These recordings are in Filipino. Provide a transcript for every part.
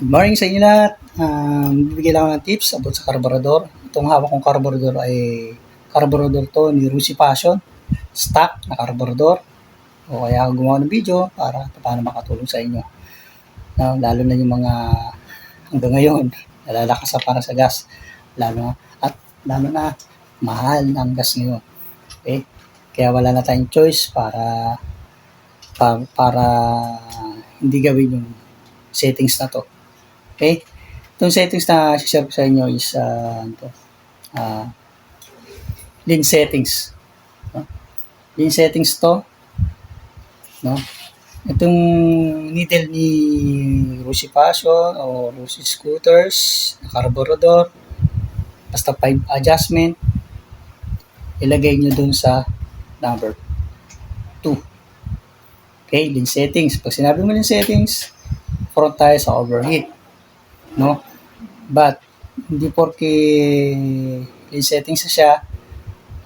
Good morning sa inyo lahat. Um, bibigyan lang ng tips about sa carburetor. Itong hawak kong carburetor ay carburetor to ni Rusi Passion. Stock na carburetor. O kaya ako gumawa ng video para paano makatulong sa inyo. Uh, lalo na yung mga hanggang ngayon nalalakas sa para sa gas. Lalo na, at lalo na mahal ng gas ngayon. Okay? Kaya wala na tayong choice para para, para hindi gawin yung settings na to. Okay? Itong settings na share ko sa inyo is uh, ito, uh, lean settings. No? Lean settings to. No? Itong needle ni Rusi Passion o Rusi Scooters, carburetor, basta 5 adjustment, ilagay nyo dun sa number 2. Okay, lean settings. Pag sinabi mo lean settings, front tayo sa overheat. No? But, hindi porke lean settings na siya,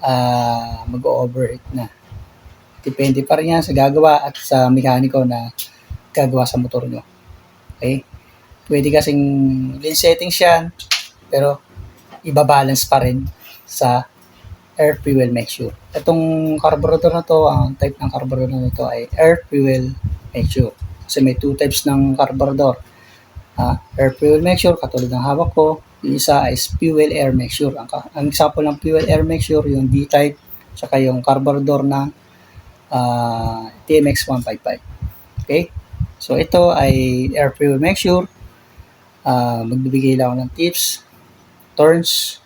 uh, mag-overheat na. Depende pa rin yan sa gagawa at sa mekaniko na gagawa sa motor nyo. Okay? Pwede kasing lean settings yan, pero ibabalance pa rin sa air fuel mixture. Itong carburetor na to, ang type ng carburetor na to ay air fuel mixture. Kasi may two types ng carburetor. Uh, air fuel mixture, katulad ng hawak ko. Yung isa is fuel air mixture. Ang, ang example ng fuel air mixture, yung D-type, saka yung carburetor ng uh, TMX 155. Okay? So, ito ay air fuel mixture. Uh, magbibigay lang ako ng tips, turns,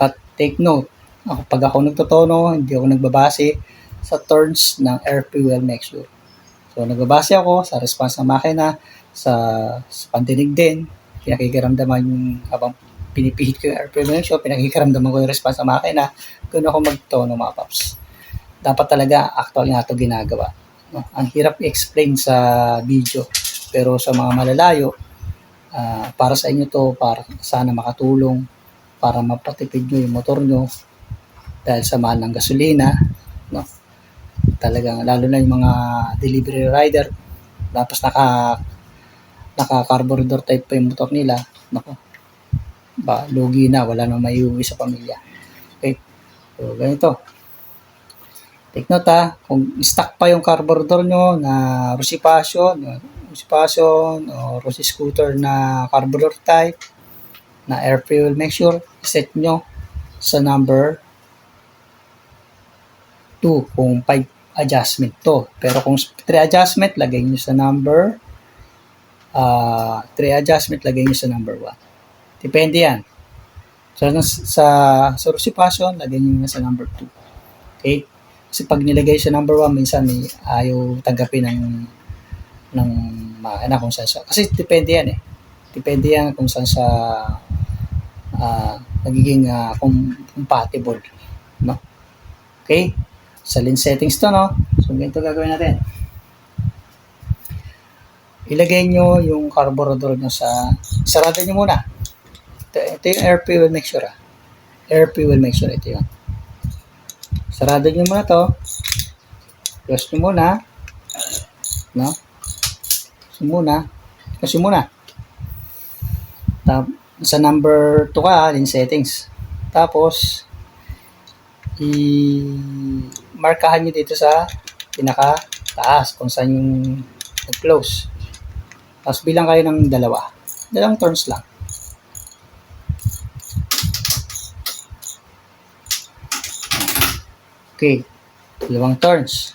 but take note, ako, pag ako nagtotono, hindi ako nagbabase sa turns ng air fuel mixture. So, nagbabase ako sa response ng makina, sa, sa pandinig din, pinakikiramdaman yung habang pinipihit ko yung air mixture, pinakikiramdaman ko yung response ng makina, kung ako magtono mga paps. Dapat talaga actual nga ito ginagawa. No? Ang hirap i-explain sa video, pero sa mga malalayo, uh, para sa inyo to, para sana makatulong, para mapatipid nyo yung motor nyo dahil sa mahal ng gasolina, no? talagang lalo na yung mga delivery rider tapos naka naka carburetor type pa yung motor nila. Nako ba lugi na. Wala nang maiuwi sa pamilya. Okay. So ganito. Take note ha. Kung stock pa yung carburetor nyo na Rossi Passion o Rossi Scooter na carburetor type na air fuel mixture set nyo sa number 2 kung 5 adjustment to. Pero kung 3 adjustment, lagay nyo sa number uh, 3 adjustment, lagay nyo sa number 1. Depende yan. So, sa, sa Passion, lagay nyo sa number 2. Okay? Kasi pag nilagay sa number 1, minsan may ayaw tanggapin ng ng makina kung saan sa kasi depende yan eh depende yan kung saan sa uh, nagiging uh, compatible no okay sa lens settings to, no? So, ganito gagawin natin. Ilagay nyo yung carburetor nyo sa, sarado nyo muna. Ito, ito yung air fuel mixture, ah. Air fuel mixture, ito yun. Sarado nyo muna to. Close nyo muna. No? So, muna. Close muna. Tap, sa number 2 ka, lens settings. Tapos, i markahan nyo dito sa pinaka taas kung saan yung nag-close. Tapos bilang kayo ng dalawa. Dalawang turns lang. Okay. Dalawang turns.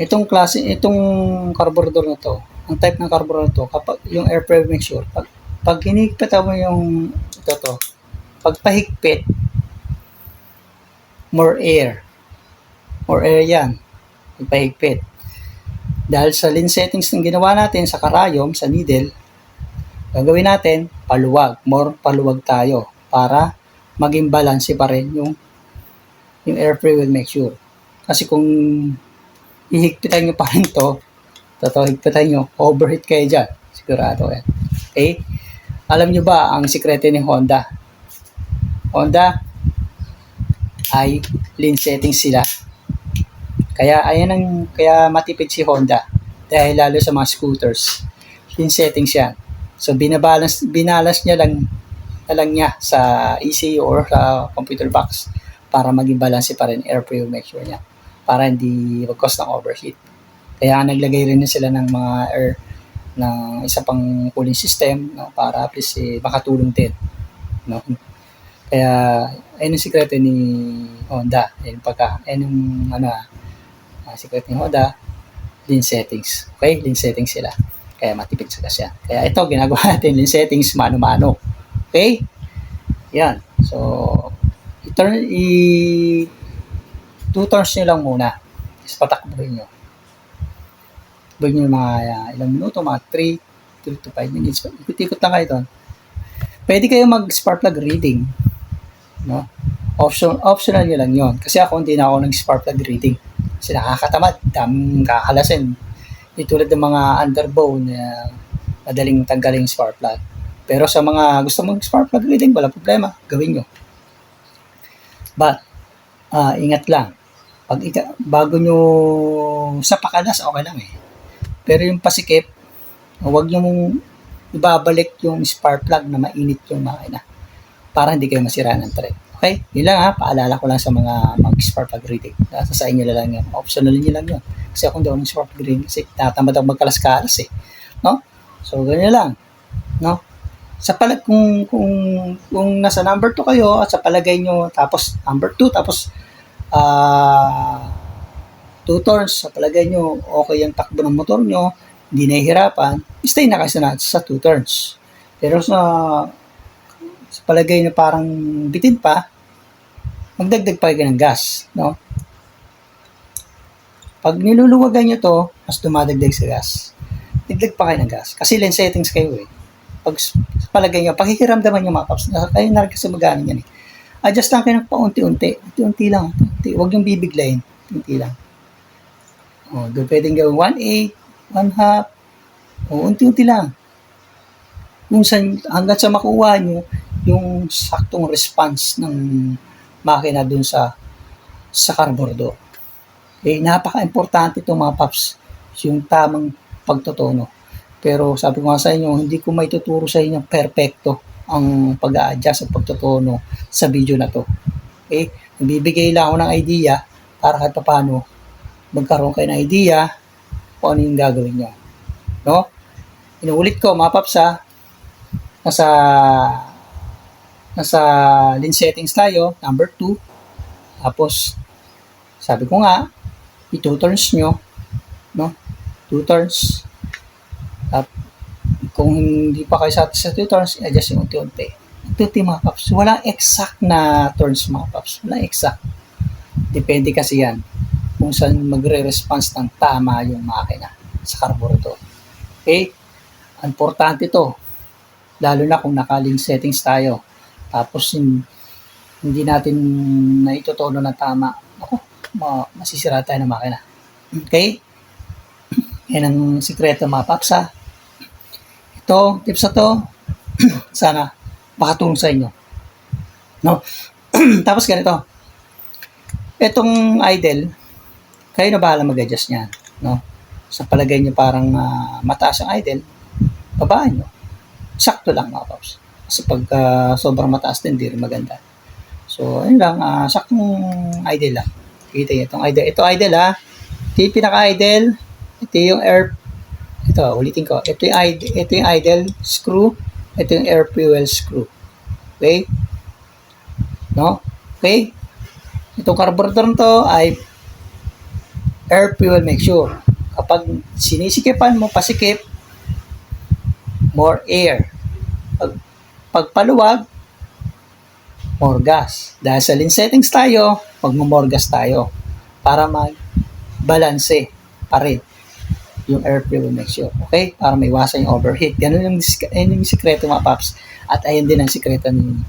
Itong klase, itong carburetor na to, ang type ng carburetor na to, kapag yung air pressure mixture, pag, pag hinigpit mo yung ito to, pag pahigpit, more air or air yan. Ipahigpit. Dahil sa lens settings ng ginawa natin sa karayom, sa needle, gagawin natin paluwag. More paluwag tayo para maging balance pa rin yung, yung air fuel mixture. Kasi kung ihigpitan nyo pa rin to, totoo higpitan nyo, overheat kayo dyan. Sigurado yan. Okay? Alam nyo ba ang sikreto ni Honda? Honda ay lean settings sila kaya ayan ang kaya matipid si Honda dahil lalo sa mga scooters. Yung settings yan. So binabalance binalance niya lang na lang niya sa ECU or sa computer box para maging balance pa rin air mixture niya para hindi mag-cause ng overheat. Kaya naglagay rin sila ng mga air ng isa pang cooling system no, para at least eh, makatulong din. No? Kaya ayun yung sikreto ni Honda. Ayun pagka, ayun yung ano, uh, sikreto ni Honda, lean settings. Okay, lean settings sila. Kaya matipid sa gas yan. Kaya ito, ginagawa natin lean settings mano-mano. Okay? Yan. So, i-turn, i two turns nyo lang muna. Tapos patakbuhin nyo. Takbuhin nyo mga uh, ilang minuto, mga 3, 3 to 5 minutes. Ikot-ikot lang kayo doon. Pwede kayo mag-spark plug reading. No? Option, optional nyo lang yon Kasi ako hindi na ako nag-spark plug reading. Kasi nakakatamad. Daming kakalasin. Hindi tulad ng mga underbow na madaling tanggalin yung spark plug. Pero sa mga gusto mong spark plug reading, wala problema. Gawin nyo. But, uh, ingat lang. Pag ika, bago nyo sa pakalas, okay lang eh. Pero yung pasikip, huwag nyo mong ibabalik yung spark plug na mainit yung makina para hindi kayo masira ng thread. Okay? Yun lang ha. Paalala ko lang sa mga mag-spark reading. Nasa sa inyo lang yan. Optional nyo lang yun. Kasi ako hindi ako ng spark plug reading kasi tatamad ako magkalas-kalas eh. No? So, ganyan lang. No? Sa palag kung kung kung nasa number 2 kayo at sa palagay nyo tapos number 2 tapos uh, two turns sa palagay nyo okay ang takbo ng motor nyo hindi nahihirapan stay na kasi na sa two turns pero sa sa palagay na parang bitin pa magdagdag pa kayo ng gas no pag niluluwagan nyo to mas dumadagdag sa gas dagdag pa kayo ng gas kasi lane settings kayo eh pag palagay nyo, pakikiramdaman nyo mga paps, kayo na rin kasi magana yan eh. Adjust lang kayo ng paunti-unti. Unti-unti lang. Unti. Huwag yung bibiglayin. Unti lang. O, doon pwedeng gawin 1 8, 1 half. O, unti-unti lang. Kung saan, hanggang sa makuha nyo yung saktong response ng makina dun sa sa carburetor. Eh, napaka-importante itong mga paps, yung tamang pagtotono pero sabi ko nga sa inyo, hindi ko may tuturo sa inyo perfecto ang pag-a-adjust at pagtutono sa video na to. Okay? Nagbibigay lang ako ng idea para kahit paano magkaroon kayo ng idea kung ano yung gagawin nyo. No? Inuulit ko, mga paps ha, nasa nasa lane settings tayo, number 2. Tapos, sabi ko nga, i-two turns nyo, no? Two turns, at kung hindi pa kayo satisfied sa turns, i-adjust yung unti-unti. Unti-unti mga paps. Walang exact na turns mga paps. Walang exact. Depende kasi yan kung saan magre-response ng tama yung makina sa carburetor. Okay? Importante to. Lalo na kung nakaling settings tayo. Tapos hindi natin na itutono na tama. Ako, masisira tayo ng makina. Okay? Yan ang sikreto mga paps ha to, tips na to, sana makatulong sa inyo. No? Tapos ganito. Itong idle, kayo na bahala mag-adjust niyan. No? Sa palagay niyo parang uh, mataas ang idle, babaan nyo. Sakto lang mga paps. Kasi pag uh, sobrang mataas din, hindi rin maganda. So, ayun lang, uh, saktong idle lang. Kita niyo itong idle. Ito idle ha. Ito yung pinaka-idle. Ito yung air ito, ulitin ko. Ito yung, ito yung idle screw. Ito yung air fuel screw. Okay? No? Okay? Itong carburetor to ay air fuel mixture. Kapag sinisikipan mo, pasikip, more air. Pag, pagpaluwag, more gas. Dahil sa lean settings tayo, magmo-more gas tayo para mag-balanse pa rin yung air fuel mixture. Okay? Para may iwasan yung overheat. Ganun yung, ayun yung sikreto mga paps. At ayun din ang sikreto ni,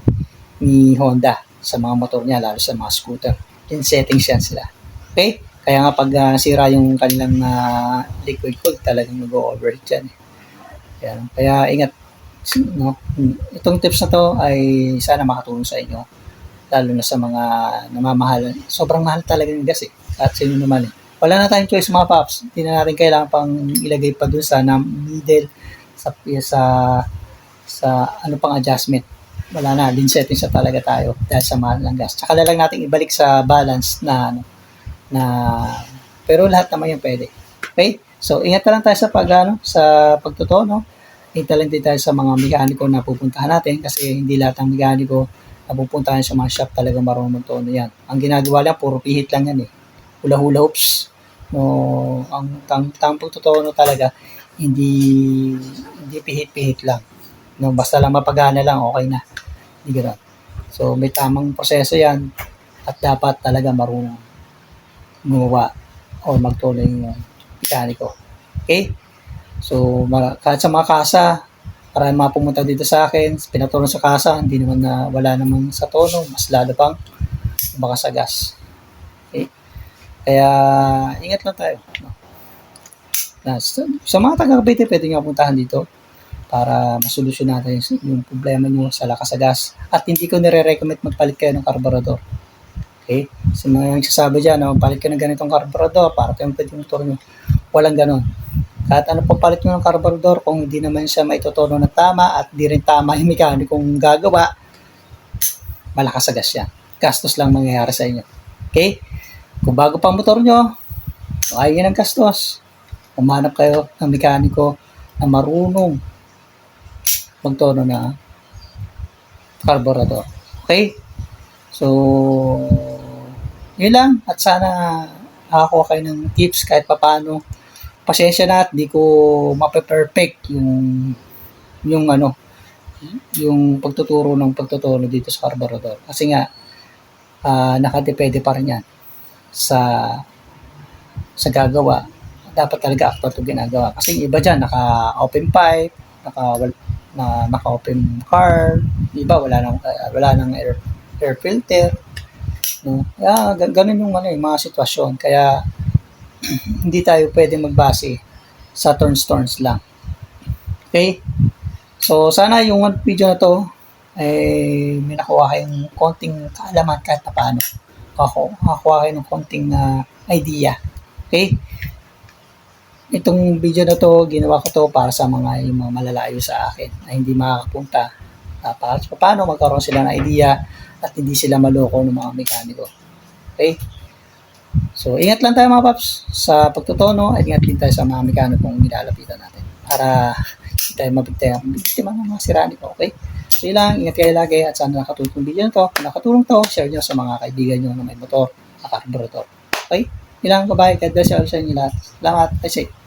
ni Honda sa mga motor niya, lalo sa mga scooter. Yung settings yan sila. Okay? Kaya nga pag uh, sira yung kanilang uh, liquid cooled, talagang nag-overheat yan. Eh. Kaya, kaya ingat. No? Itong tips na to ay sana makatulong sa inyo. Lalo na sa mga namamahal. Sobrang mahal talaga ng gas eh. At sino naman eh wala na tayong choice mga paps. Hindi na natin kailangan pang ilagay pa dun sa na middle sa, sa sa ano pang adjustment. Wala na, lean settings na talaga tayo dahil sa mahal ng gas. Tsaka na lang natin ibalik sa balance na ano, na pero lahat naman yung pwede. Okay? So, ingat na lang tayo sa pag, ano, sa pagtutono. Ingat lang din tayo sa mga mekaniko na pupuntahan natin kasi hindi lahat ng mekaniko na pupuntahan sa mga shop talaga marunong magtono yan. Ang ginagawa lang, puro pihit lang yan eh. Hula-hula hoops. No, ang tang tang pagtutono talaga, hindi hindi pihit-pihit lang. No, basta lang mapagana lang, okay na. Hindi gano'n. So, may tamang proseso yan at dapat talaga marunong gumawa o magtuloy yung mekaniko. Okay? So, kahit sa mga kasa, para mga pumunta dito sa akin, pinatulong sa kasa, hindi naman na wala naman sa tono, mas lalo pang makasagas. Okay? Kaya, ingat lang tayo. No? Na, sa, sa mga taga-Cavite, pwede nyo puntahan dito para masolusyon natin yung problema nyo sa lakas sa gas. At hindi ko nire-recommend magpalit kayo ng karburador. Okay? Sa mga nagsasabi dyan, no, palit ka ng ganitong karburador para yung pwede motor nyo. Walang ganon. Kahit ano pang palit nyo ng karburador, kung hindi naman siya maitutono na tama at di rin tama yung mekanikong gagawa, malakas sa gas yan. Gastos lang mangyayari sa inyo. Okay? Kung bago pa ang motor nyo, ayaw nyo ng gastos, umanap kayo ng mekaniko na marunong magtono na carburetor. Okay? So, yun lang. At sana nakakuha kayo ng tips kahit papano. Pasensya na at di ko mape-perfect yung yung ano yung pagtuturo ng pagtuturo dito sa carburetor. Kasi nga, ah, nakadepende pa rin yan sa sa gagawa. Dapat talaga actor to ginagawa. Kasi yung iba dyan, naka-open pipe, naka, na, naka-open car, yung iba wala nang, ah, wala nang air, air filter. No? Kaya, ga- ganun yung, ano, yung mga sitwasyon. Kaya, hindi tayo pwede magbase sa turns-turns lang. Okay? So, sana yung video na to, eh, may nakuha kayong konting kaalaman kahit na paano. Ako, nakakuha kayo ng konting ah, idea. Okay? Itong video na to, ginawa ko to para sa mga yung mga malalayo sa akin na hindi makakapunta. Uh, para sa paano magkaroon sila ng idea at hindi sila maloko ng mga mekaniko. Okay? So, ingat lang tayo mga paps sa pagtutono at ingat din tayo sa mga mekanikong nilalapitan natin para hindi tayo mabigtaya biktima ng mga siraniko. Okay? So, yun lang. Ingat kayo lagi at sana nakatulong yung video na to. Kung nakatulong to, share nyo sa mga kaibigan nyo na may motor at carburetor. Okay? Yun lang. Bye-bye. God bless you all sa inyo lahat. Salamat. I say.